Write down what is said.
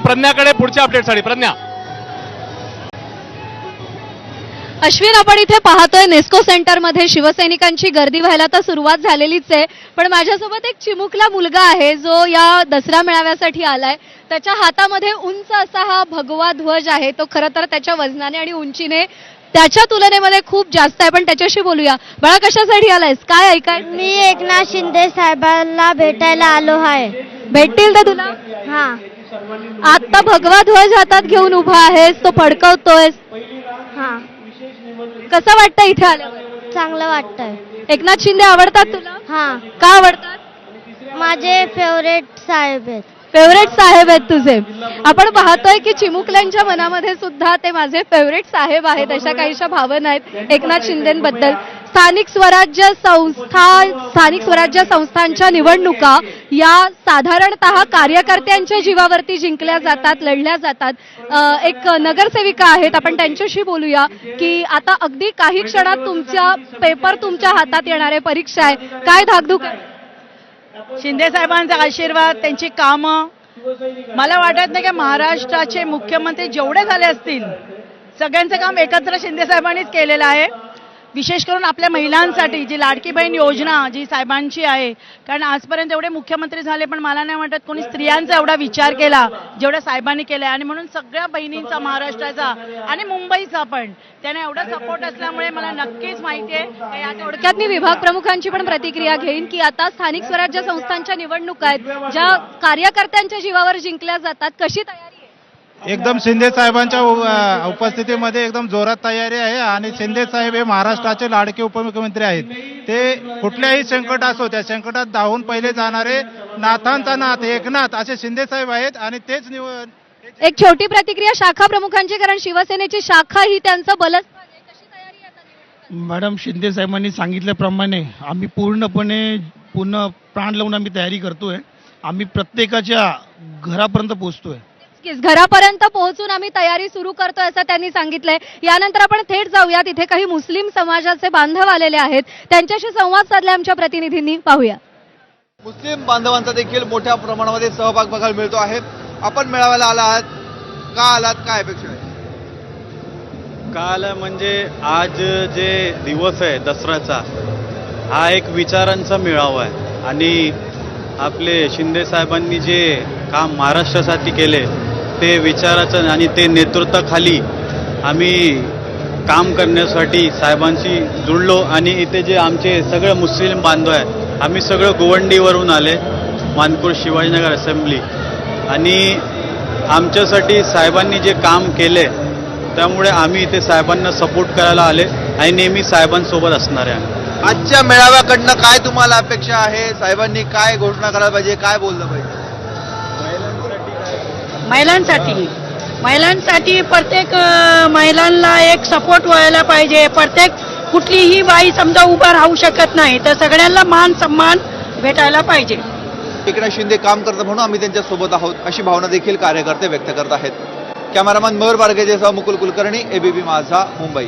प्रज्ञाकडे पुढच्या अपडेटसाठी प्रज्ञा. अश्विन आपण इथे पाहतोय नेस्को सेंटरमध्ये शिवसैनिकांची गर्दी व्हायला तर सुरुवात झालेलीच आहे. पण माझ्यासोबत एक चिमुकला मुलगा आहे जो या दसरा मेळाव्यासाठी आलाय. त्याच्या हातामध्ये उंच असा हा भगवा ध्वज आहे. तो खरं तर त्याच्या वजनाने आणि उंचीने त्याच्या तुलनेमध्ये खूप जास्त आहे. पण त्याच्याशी बोलूया. बाळा कशासाठी आलायस? काय ऐकाय मी एकनाथ शिंदे साहेबांना भेटायला आलो आहे. भेटतील तर तुला? हा. आता भगवा ध्वज हातात घेऊन उभा आहेस तो फडकवतोयस. हा. कसं वाटतं इथे आल्यावर? चांगलं वाटतंय. एकनाथ शिंदे आवडतात तुला? हा. का आवडतात? माझे फेवरेट साहेब आहेत. फेवरेट साहेब आहेत तुझे. आपण पाहतोय की चिमुकल्यांच्या मनामध्ये सुद्धा ते माझे फेवरेट साहेब आहेत अशा काहीशा भावना आहेत एकनाथ शिंदेबद्दल. स्थानिक स्वराज्य संस्था स्थानिक स्वराज्य संस्थांच्या निवडणुका या साधारणतः कार्यकर्त्यांच्या जीवावरती जिंकल्या जातात लढल्या जातात. एक नगरसेविका आहेत आपण त्यांच्याशी बोलूया की आता अगदी काही क्षणात तुमच्या पेपर तुमच्या हातात येणार आहे परीक्षा आहे. काय धाकधूक शिंदे साहेबांचा आशीर्वाद त्यांची कामं. मला वाटत नाही की महाराष्ट्राचे मुख्यमंत्री जेवढे झाले असतील सगळ्यांचं काम एकत्र शिंदे साहेबांनीच केलेलं आहे. विशेष करून आपल्या महिलांसाठी जी लाडकी बहीण योजना जी साहेबांची आहे कारण आजपर्यंत एवढे मुख्यमंत्री झाले पण मला नाही वाटत कोणी स्त्रियांचा एवढा विचार केला जेवढा साहेबांनी केला आणि म्हणून सगळ्या बहिणींचा महाराष्ट्राचा आणि मुंबईचा पण त्यांना एवढा सपोर्ट असल्यामुळे मला नक्कीच माहिती आहे. या थोडक्यात मी विभाग प्रमुखांची पण प्रतिक्रिया घेईन की आता स्थानिक स्वराज्य संस्थांच्या निवडणुका आहेत ज्या कार्यकर्त्यांच्या जीवावर जिंकल्या जातात कशी तयारी एकदम शिंदे साहेबांच्या उपस्थितीमध्ये एकदम जोरात तयारी आहे आणि शिंदे साहेब हे महाराष्ट्राचे लाडके उपमुख्यमंत्री आहेत ते कुठल्याही संकट असो त्या संकटात धावून पहिले जाणारे नाथांचा नाथ एकनाथ असे शिंदे साहेब आहेत आणि तेच निवड एक छोटी प्रतिक्रिया शाखा प्रमुखांची कारण शिवसेनेची शाखा ही त्यांचं बलस्थान आहे कशी तयारी आहे आता निवडणुकांची? मॅडम शिंदे साहेबांनी सांगितल्याप्रमाणे आम्ही पूर्णपणे पूर्ण प्राण लावून आम्ही तयारी करतोय आम्ही प्रत्येकाच्या घरापर्यंत पोहोचतोय नक्कीच. घरापर्यंत पोहोचून आम्ही तयारी सुरू करतोय असं त्यांनी सांगितलंय. यानंतर आपण थेट जाऊया तिथे काही मुस्लिम समाजाचे बांधव आलेले आहेत. त्यांच्याशी संवाद साधले आमच्या प्रतिनिधींनी. पाहूया. मुस्लिम बांधवांचा देखील मोठ्या प्रमाणामध्ये सहभाग बघायला मिळतो आहे. आपण मेळाव्याला आला आहात. का आलात? काय अपेक्षा आहे? काल म्हणजे आज जे दिवस आहे दसऱ्याचा हा एक विचारांचा मेळावा आहे. आणि आपले शिंदे साहेबांनी जे काम महाराष्ट्रासाठी केले ते विचाराचं आणि ते नेतृत्वाखाली आम्ही काम करण्यासाठी साहेबांशी जुळलो आणि इथे जे आमचे सगळे मुस्लिम बांधव आहे आम्ही सगळं गोवंडीवरून आले मानपूर शिवाजीनगर असेंब्ली. आणि आमच्यासाठी साहेबांनी जे काम केले त्यामुळे आम्ही इथे साहेबांना सपोर्ट करायला आले आणि नेहमी साहेबांसोबत असणार आहे आजच्या मेळाव्याकडनं काय तुम्हाला अपेक्षा आहे? साहेबांनी काय घोषणा करायला पाहिजे? काय बोललं पाहिजे? महिलांसाठी. महिलांसाठी प्रत्येक महिलांना एक सपोर्ट व्हायला पाहिजे. प्रत्येक कुठलीही बाई समजा उभा राहू शकत नाही तर सगळ्यांना मान सन्मान भेटायला पाहिजे. एकनाथ शिंदे काम करतात म्हणून आम्ही त्यांच्यासोबत आहोत अशी भावना देखील कार्यकर्ते व्यक्त करत आहेत. कॅमेरामॅन मयूर बारगेजेसह मुकुल कुलकर्णी एबीपी माझा मुंबई.